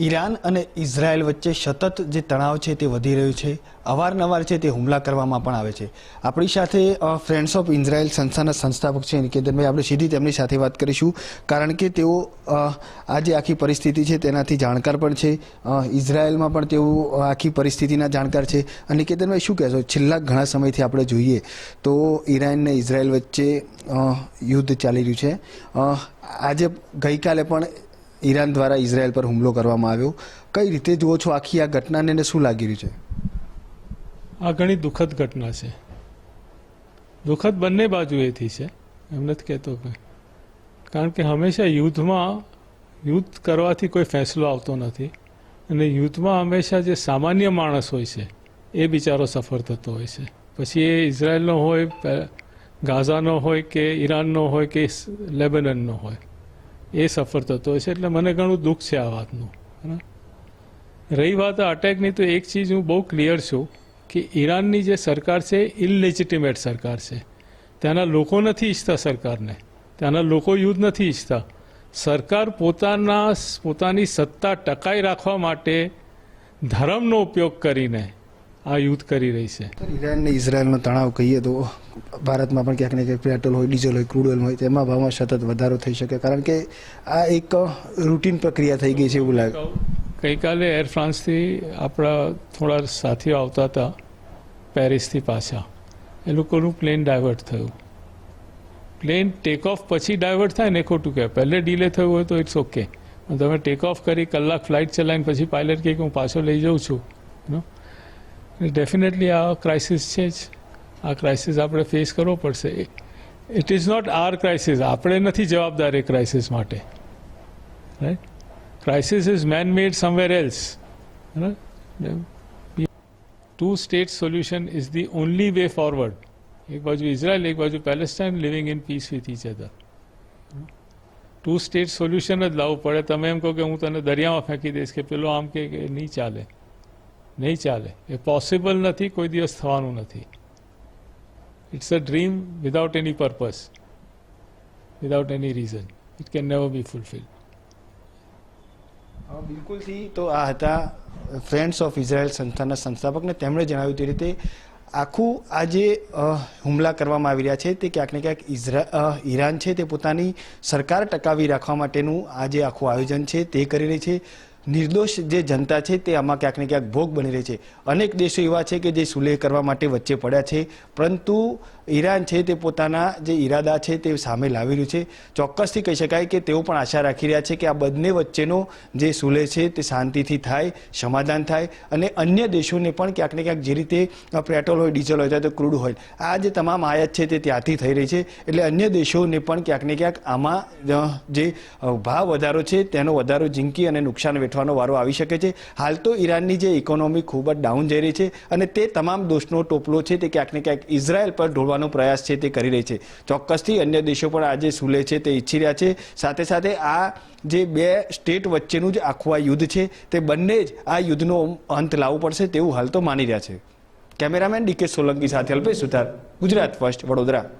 Iran અને Israel વચ્ચે સતત જે તણાવ છે તે વધી રહ્યું છે. અવારનવાર છે તે હુમલા કરવામાં પણ આવે છે. આપણી સાથે ફ્રેન્ડ્સ ઓફ ઇઝરાયલ સંસ્થાના સંસ્થાપક છે નિકેતનભાઈ આપણે સીધી તેમની સાથે વાત કરીશું. કારણ કે તેઓ આ જે આખી પરિસ્થિતિ છે તેનાથી જાણકાર પણ છે. ઇઝરાયલમાં પણ તેઓ આખી પરિસ્થિતિના જાણકાર છે. અને નિકેતનભાઈ શું કહેશો? છેલ્લા ઘણા સમયથી આપણે જોઈએ તો ઈરાન અને ઇઝરાયલ વચ્ચે યુદ્ધ ચાલી રહ્યું છે. આજે ગઈકાલે પણ ઈરાન દ્વારા ઇઝરાયલ પર હુમલો કરવામાં આવ્યો. કઈ રીતે જુઓ છો આખી આ ઘટનાને એને શું લાગી રહ્યું છે? આ ઘણી દુઃખદ ઘટના છે. દુઃખદ બંને બાજુએથી છે. એમ નથી કહેતો કે કારણ કે હંમેશા યુદ્ધમાં, યુદ્ધ કરવાથી કોઈ ફેંસલો આવતો નથી અને યુદ્ધમાં હંમેશા જે સામાન્ય માણસ હોય છે, એ બિચારો સફર થતો હોય છે. પછી એ ઇઝરાયલનો હોય ગાઝાનો હોય કે ઈરાનનો હોય કે લેબનનનો હોય. એ સફર થતો હોય છે. એટલે મને ઘણું દુઃખ છે આ વાતનું. હા રહી વાત અટેકની તો એક ચીજ હું બહુ ક્લિયર છું કે ઈરાનની જે સરકાર છે ઇલલેજિટિમેટ સરકાર છે. ત્યાંના લોકો નથી ઈચ્છતા સરકારને. ત્યાંના લોકો યુદ્ધ નથી ઈચ્છતા. સરકાર પોતાના પોતાની સત્તા ટકાઈ રાખવા માટે ધર્મનો ઉપયોગ કરીને આ યુદ્ધ કરી રહી છે. ઈરાન ને ઇઝરાયલનો તણાવ કહીએ તો ભારતમાં પણ ક્યાંક ને ક્યાંક પેટ્રોલ હોય, ડીઝલ હોય, ક્રૂડ ઓઇલ હોય, તેમાં ભાવમાં સતત વધારો થઈ શકે. કારણ કે આ એક રૂટીન પ્રક્રિયા થઈ ગઈ છે એવું લાગે. ગઈકાલે એર ફ્રાન્સથી આપણા થોડા સાથીઓ આવતા હતા, પેરિસથી પાછા. એ લોકોનું પ્લેન ડાયવર્ટ થયું. પ્લેન ટેક ઓફ પછી ડાયવર્ટ થાય ને ખોટું કહેવાય. પહેલે ડીલે થયું હોય તો ઇટ્સ ઓકે પણ તમે ટેક ઓફ કરી, કલાક ફ્લાઇટ ચલાવીને પછી પાયલટ કહે કે હું પાછો લઈ જાઉં છું. ડેફિનેટલી આ ક્રાઇસિસ છે જ. આ ક્રાઇસિસ આપણે ફેસ કરવો પડશે. It is not our crisis આપણે નથી જવાબદાર એ ક્રાઇસિસ માટે. Right crisis is man-made somewhere else. Two state solution is the only way forward એક બાજુ ઇઝરાયલ એક બાજુ Palestine living in peace with each other two state solution જ લાવવું પડે. તમે એમ કહો કે હું તને દરિયામાં ફેંકી દઈશ કે પેલો આમ કે નહીં ચાલે. નહીં ચાલે. એ પોસિબલ નથી. કોઈ દિવસ થવાનું નથી. It's a dream without any purpose, without any reason. It can never be fulfilled. બિલકુલથી તો આ હતા ફ્રેન્ડ્સ ઓફ ઇઝરાયલ સંસ્થાના સંસ્થાપકને તેમણે જણાવ્યું તે રીતે આખું આ જે હુમલા કરવામાં આવી રહ્યા છે તે ક્યાંક ને ક્યાંક ઇઝરા ઈરાન છે તે પોતાની સરકાર ટકાવી રાખવા માટેનું આ જે આખું આયોજન છે તે કરી રહી છે નિર્દોષ જે જનતા છે તે આમાં ક્યાંક ને ક્યાંક ભોગ બની રહી છે. અનેક દેશો એવા છે કે જે સુલેહ કરવા માટે વચ્ચે પડ્યા છે, પરંતુ ઈરાન છે તે પોતાના જે ઈરાદા છે તે સામે લાવી રહ્યું છે. ચોક્કસથી કહી શકાય કે તેઓ પણ આશા રાખી રહ્યા છે કે આ બંને વચ્ચેનો જે સુલે છે તે શાંતિથી થાય, સમાધાન થાય અને અન્ય દેશોને પણ ક્યાંક ને ક્યાંક જે રીતે પેટ્રોલ હોય, ડીઝલ હોય તો ક્રૂડ હોય, આ જે તમામ આયાત છે તે ત્યાંથી થઈ રહી છે. એટલે અન્ય દેશોને પણ ક્યાંક ને ક્યાંક આમાં જે ભાવ વધારો છે તેનો વધારો ઝીંકી અને નુકસાન વેઠવાનો વારો આવી શકે છે. હાલ તો ઈરાનની જે ઇકોનોમી ખૂબ જ ડાઉન જઈ રહી છે અને તે તમામ દોષનો ટોપલો છે તે ક્યાંક ને ક્યાંક ઇઝરાયલ પર ઢોળવાનો પ્રયાસ છે તે કરી રહી છે. ચોક્કસથી અન્ય દેશો પણ આજે સુલે છે, તે ઈચ્છી રહ્યા છે. સાથે સાથે આ જે બે સ્ટેટ વચ્ચેનું જ આખું આ યુદ્ધ છે, તે બંને જ આ યુદ્ધનો અંત લાવવો પડશે તેવું હાલ તો માની રહ્યા છે. કેમેરામેન ડીકે સોલંકી સાથે અલ્પેશ સુથાર, ગુજરાત ફર્સ્ટ વડોદરા.